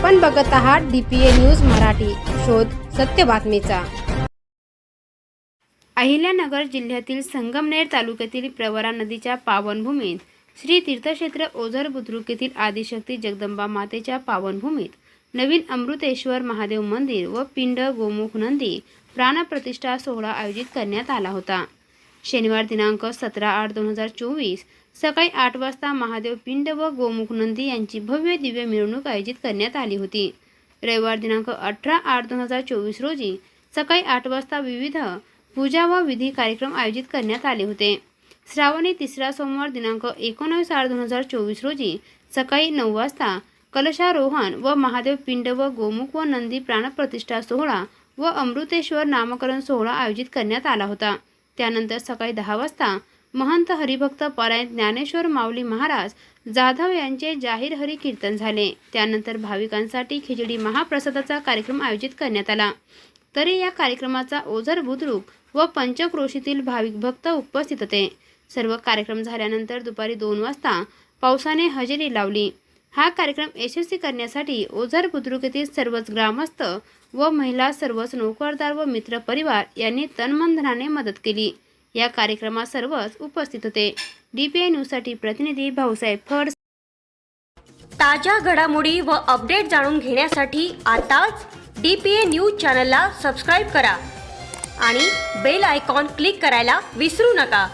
आपण बघत आहात डीपीए न्यूज मराठी. शोध सत्य बातमीचा. अहिल्यानगर जिल्ह्यातील संगमनेर तालुक्यातील प्रवरा नदीच्या पावनभूमीत श्री तीर्थक्षेत्र ओझर बुद्रुक येथील आदिशक्ती जगदंबा मातेच्या पावनभूमीत नवीन अमृतेश्वर महादेव मंदिर व पिंड गोमुख नंदी प्राणप्रतिष्ठा सोहळा आयोजित करण्यात आला होता. शनिवार दिनांक सतरा आठ दोन हजार चोवीस सकाळी आठ वाजता महादेव पिंड व गोमुख नंदी यांची भव्य दिव्य मिरवणूक आयोजित करण्यात आली होती. रविवार दिनांक अठरा आठ दोन हजार चोवीस रोजी सकाळी आठ वाजता विविध पूजा व विधी कार्यक्रम आयोजित करण्यात आले होते. श्रावणी तिसरा सोमवार दिनांक एकोणावीस आठ दोन हजार चोवीस रोजी सकाळी नऊ वाजता कलशारोहण व महादेव पिंड व गोमुख व नंदी प्राणप्रतिष्ठा सोहळा व अमृतेश्वर नामकरण सोहळा आयोजित करण्यात आला होता. त्यानंतर सकाळी दहा वाजता महंत हरिभक्त परायण ज्ञानेश्वर माऊली महाराज जाधव यांचे जाहीर हरी कीर्तन झाले. त्यानंतर भाविकांसाठी खिचडी महाप्रसादाचा कार्यक्रम आयोजित करण्यात आला. तरी या कार्यक्रमाचा ओझर बुद्रुक व पंचक्रोशीतील भाविक भक्त उपस्थित होते. सर्व कार्यक्रम झाल्यानंतर दुपारी दोन वाजता पावसाने हजेरी लावली. हा कार्यक्रम यशस्वी करण्यासाठी ओझर बुद्रुक येथील सर्वच ग्रामस्थ व महिला सर्वच नोकरदार व मित्र परिवार यांनी तनमनधनाने मदत केली. या कार्यक्रमात सर्वच उपस्थित होते. डीपीआय न्यूजसाठी प्रतिनिधी भाऊसाहेब फड. ताज्या घडामोडी व अपडेट जाणून घेण्यासाठी आताच डी पी ए न्यूज चॅनलला सबस्क्राईब करा आणि बेल आयकॉन क्लिक करायला विसरू नका.